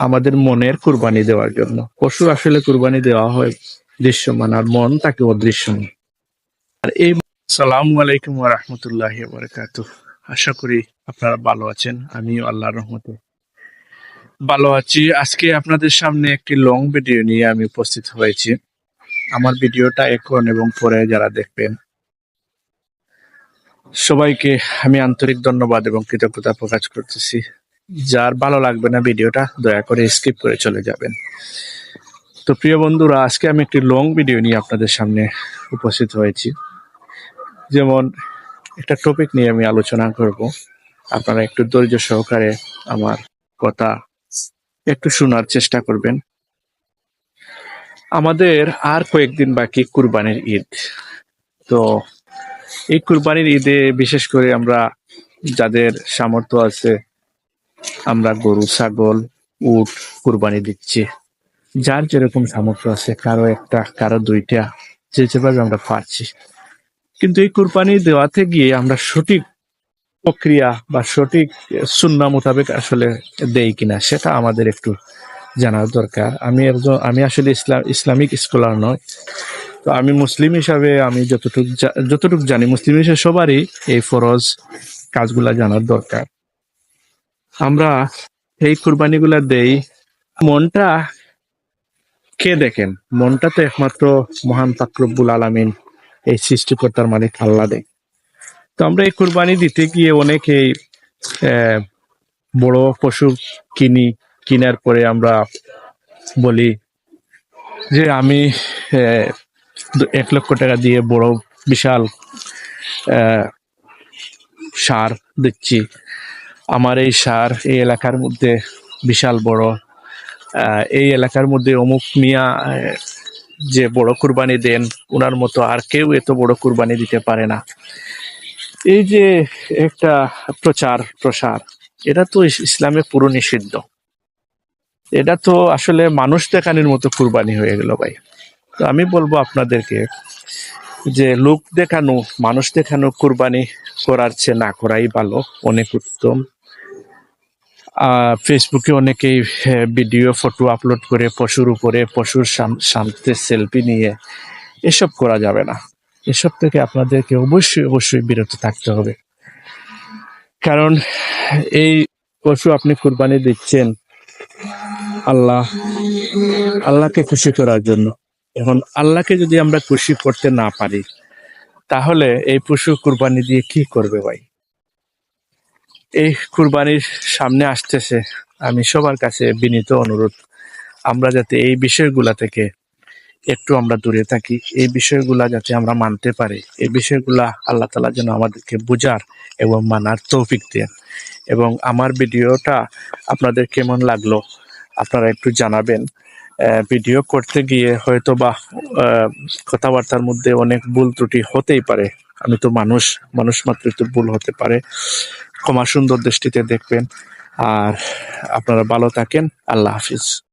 আমাদের মনের কুরবানি দেওয়ার জন্য। পশু আসলে কুরবানি দেওয়া হয় দৃশ্যমান, আর মন তাকে অদৃশ্যমান। আর এই সালাম আলাইকুম রহমতুল্লাহ বরকাত আশা করি আপনারা ভালো আছেন, আমিও আল্লাহ রহমতে ভালো আছি। আজকে আপনাদের সামনে একটি লং ভিডিও নিয়ে আমি উপস্থিত হয়েছি। আমার ভিডিওটা এখন এবং পরে যারা দেখবেন, সবাইকে আমি আন্তরিক ধন্যবাদ এবং কৃতজ্ঞতা প্রকাশ করতেছি। যার ভালো লাগবে না ভিডিওটা, দয়া করে স্কিপ করে চলে যাবেন। তো প্রিয় বন্ধুরা, আজকে আমি একটি লং ভিডিও নিয়ে আপনাদের সামনে উপস্থিত হয়েছি। যেমন একটা টপিক নিয়ে আমি আলোচনা করব। আপনারা একটু ধৈর্য সহকারে আমার কথা একটু শোনার চেষ্টা করবেন। আমাদের আর কয়েকদিন বাকি কুরবানির ঈদ। তো এই কুরবানির ঈদে বিশেষ করে আমরা যাদের সামর্থ্য আছে আমরা গরু, ছাগল, উট কুরবানি দিচ্ছি। যার যেরকম সামর্থ্য আছে, কারও একটা, কারও দুইটা, যে যেভাবে আমরা পারছি। কিন্তু এই কুরবানি দেওয়াতে গিয়ে আমরা সঠিক প্রক্রিয়া বা সঠিক সুন্না মোতাবেক আসলে দেই কিনা, সেটা আমাদের একটু জানার দরকার। আমি একজন, আমি আসলে ইসলাম ইসলামিক স্কলার নয় তো আমি মুসলিম হিসাবে আমি যতটুকু যতটুকু জানি, মুসলিম হিসেবে সবারই এই ফরজ কাজগুলা জানার দরকার। আমরা এই কুরবানিগুলা দেই। মনটা কে দেখেন? মনটা তো একমাত্র মহান তাকরব্বুল আলামিন, এই সৃষ্টিকর্তার মালিক আল্লাহ দেয় তো আমরা এই কুরবানি দিতে গিয়ে অনেকেই বড় পশু কিনি, কিনার পরে আমরা বলি যে আমি এক লক্ষ টাকা দিয়ে বড় বিশাল সার দিচ্ছি। আমার এই সার এই এলাকার মধ্যে বিশাল বড়। এই এলাকার মধ্যে অমুক মিয়া যে বড় কুরবানি দেন ওনার মতো আর কেউ এত বড় কুরবানি দিতে পারে না। এই যে একটা প্রচার, প্রসার, এটা তো ইস- ইসলামে পুরো নিষিদ্ধ। এটা তো আসলে মানুষ দেখানোর মতো কুরবানি হয়ে গেল ভাই। তো আমি বলব আপনাদেরকে যে লোক দেখানো, মানুষ দেখানো কোরবানি করার চেয়ে না করাই ভালো, অনেক উত্তম। ফেসবুকে অনেকেই ভিডিও, ফটো আপলোড করে পশুর উপরে, পশুর সাম- সামনে সেলফি নিয়ে এসব করা যাবে না। এসব থেকে আপনাদেরকে অবশ্যই অবশ্যই বিরত থাকতে হবে। কারণ, এই পশু আপনি কুরবানি দিচ্ছেন আল্লাহ, আল্লাহকে খুশি করার জন্য। এখন আল্লাহকে যদি আমরা খুশি করতে না পারি, তাহলে এই পশু কুরবানি দিয়ে কি করবে ভাই? এই কুরবানির সামনে আসতেছে। আমি সবার কাছে বিনীত অনুরোধ, আমরা যাতে এই বিষয়গুলা থেকে একটু আমরা দূরে থাকি, এই বিষয়গুলা যাতে আমরা মানতে পারি, এই বিষয়গুলা আল্লাহ তালা যেন আমাদেরকে বুঝার এবং মানার তৌফিক দেন। এবং আমার ভিডিওটা আপনাদের কেমন লাগল, আপনারা একটু জানাবেন। ভিডিও করতে গিয়ে হয়তো বা কথাবার্তার মধ্যে অনেক ভুল ত্রুটি হতেই পারে। আমি তো মানুষ মানুষ মাত্র তো ভুল হতে পারে। ক্ষমা সুন্দর দৃষ্টিতে দেখবেন। আর আপনারা ভালো থাকেন। আল্লাহ হাফিজ।